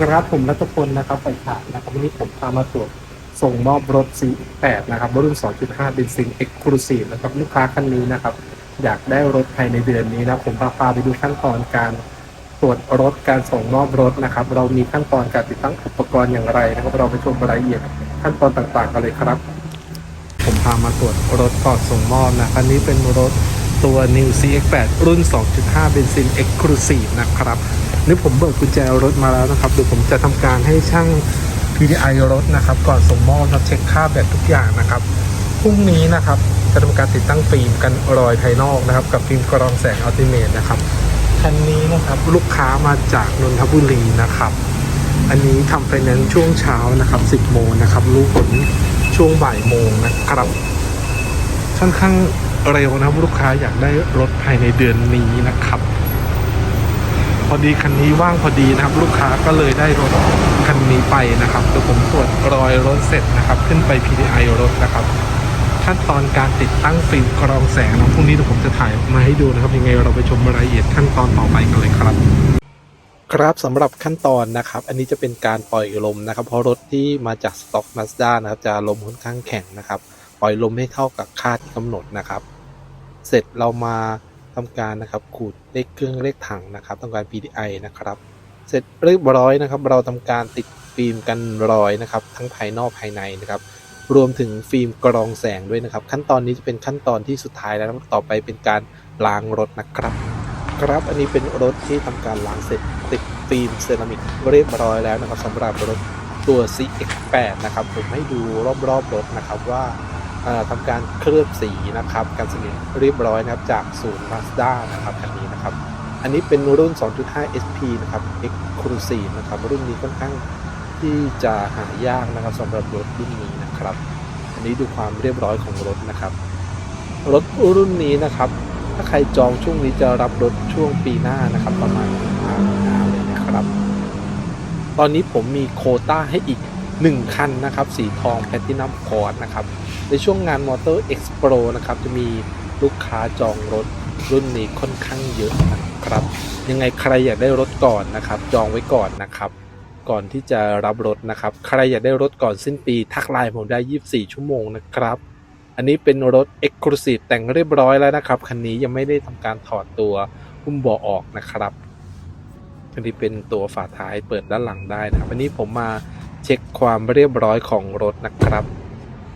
ครับผมรัตพลนะครับไปถ่ายนะครับวันนี้ผมพามาตรวจส่งมอบรถ C8 นะครับรุ่น 2.5เบนซิน Exclusive นะครับลูกค้าคันนี้นะครับ อยากได้รถภายในเดือนนี้นะผมพาพาไปดูขั้นตอนการตรวจรถการส่งมอบรถนะครับ เรามีขั้นตอนการติดตั้งอุปกรณ์อย่างไรนะครับ เราไปชมรายละเอียดขั้นตอนต่างๆกันเลยครับ ผมพามาตรวจรถก่อนส่งมอบนะคันนี้เป็นรถตัว New CX8 รุ่น 2.5เบนซิน Exclusive นะครับ นี่ผมเบิกกุญแจรถมาแล้วนะครับเดี๋ยวผมจะทำการให้ช่าง PDI รถนะครับ ก่อนส่งมอบนะเช็คค่าแบตทุกอย่างนะครับพรุ่งนี้นะครับจะทำการติดตั้งฟิล์มกันรอยภายนอกนะครับ กับฟิล์มกรองแสงอัลติเมทนะครับคันนี้นะครับลูกค้ามาจากนนทบุรีนะครับ อันนี้ทำไฟแนนซ์ช่วงเช้านะครับ 10 โมงนะครับรู้ผลช่วงบ่ายโมงนะครับค่อนข้างเร็วนะครับลูกค้าอยากได้รถภายในเดือนนี้นะครับ พอดีคันนี้ว่างพอดีนะครับ ลูกค้าก็เลยได้รถคันนี้ไปนะครับเดี๋ยวผมตรวจรอยรถเสร็จนะครับ ขึ้นไป PDI รถนะครับขั้นตอนการติดตั้งฟิล์มกรองแสงนะพรุ่งนี้เดี๋ยวผมจะถ่ายมาให้ดูนะครับ ยังไงเราไปชมรายละเอียดขั้นตอนต่อไปกันเลยครับ ครับสำหรับขั้นตอนนะครับ อันนี้จะเป็นการปล่อยลมนะครับ เพราะรถที่มาจากสต็อกมาสด้านะครับ จะลมค่อนข้างแข็งนะครับ ปล่อยลมให้เข้ากับค่าที่กำหนดนะครับ เสร็จเรามา ทำการนะครับขูดเลขเครื่องเลขถังนะครับทำการ PDI นะครับ เสร็จเรียบร้อยนะครับ เราทำการติดฟิล์มกันรอยนะครับ ทั้งภายนอกภายในนะครับ รวมถึงฟิล์มกรองแสงด้วยนะครับ ขั้นตอนนี้จะเป็นขั้นตอนที่สุดท้ายแล้วต่อไปเป็นการล้างรถนะครับ ครับอันนี้เป็นรถที่ทำการล้างเสร็จติดฟิล์มเซรามิกเรียบร้อยแล้วนะครับสำหรับรถตัว CX8 นะครับผมให้ดูรอบๆรถนะครับว่า ทำการเคลือบสีนะครับการสนิมเรียบร้อยนะครับจากศูนย์ Mazda นะครับคันนี้นะครับ อันนี้เป็นรุ่น 2.5 SP นะครับ Exclusive นะครับรุ่นนี้ค่อนข้างที่จะหายากนะครับสำหรับรถรุ่นนี้นะครับ อันนี้ดูความเรียบร้อยของรถนะครับ รถรุ่นนี้นะครับ ถ้าใครจองช่วงนี้จะรับรถช่วงปีหน้านะครับประมาณมาพันธ์หน้าเลยนะครับ ตอนนี้ผมมีโคต้าให้อีก 1 คันนะครับสีทองแพลตินัมคอร์ดนะครับในช่วงงานมอเตอร์เอ็กซ์โปรนะครับจะมีลูกค้าจองรถรุ่นนี้ค่อนข้างเยอะนะครับ ยังไงใครอยากได้รถก่อนนะครับ จองไว้ก่อนนะครับ ก่อนที่จะรับรถนะครับ ใครอยากได้รถก่อนสิ้นปีทักไลน์ผมได้ 24 ชั่วโมงนะครับอันนี้เป็นรถ Exclusive แต่งเรียบร้อยแล้วนะครับ คันนี้ยังไม่ได้ทำการถอดตัวหุ้มเบาะออกนะครับอันนี้เป็นตัวฝาท้ายเปิดด้านหลังได้นะครับ อันนี้ผมมา เช็คความเรียบร้อยของรถนะครับ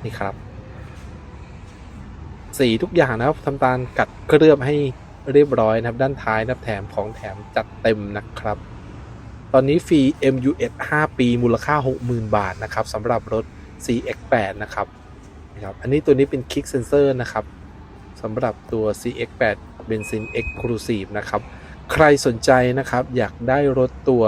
นี่ครับ สีทุกอย่างนะครับทำการกัดเคลือบให้เรียบร้อยนะครับ ด้านท้ายนะครับแถมของแถมจัดเต็มนะครับ ตอนนี้ฟรี MUS 5 ปี มูลค่า 60,000 บาทนะครับสำหรับรถ CX8 นะครับนะครับ อันนี้ตัวนี้เป็น Kick Sensor นะครับสำหรับตัว CX8 Benzin Exclusive นะครับ ใครสนใจนะครับ อยากได้รถตัว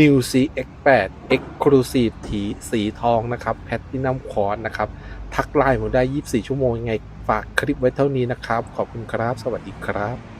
New CX8 Exclusive ถีสีทองนะครับแพทตินัมคอร์สนะครับ ทักไลน์ผมได้ 24 ชั่วโมงยังไง ฝากคลิปไว้เท่านี้นะครับ ขอบคุณครับ สวัสดีครับ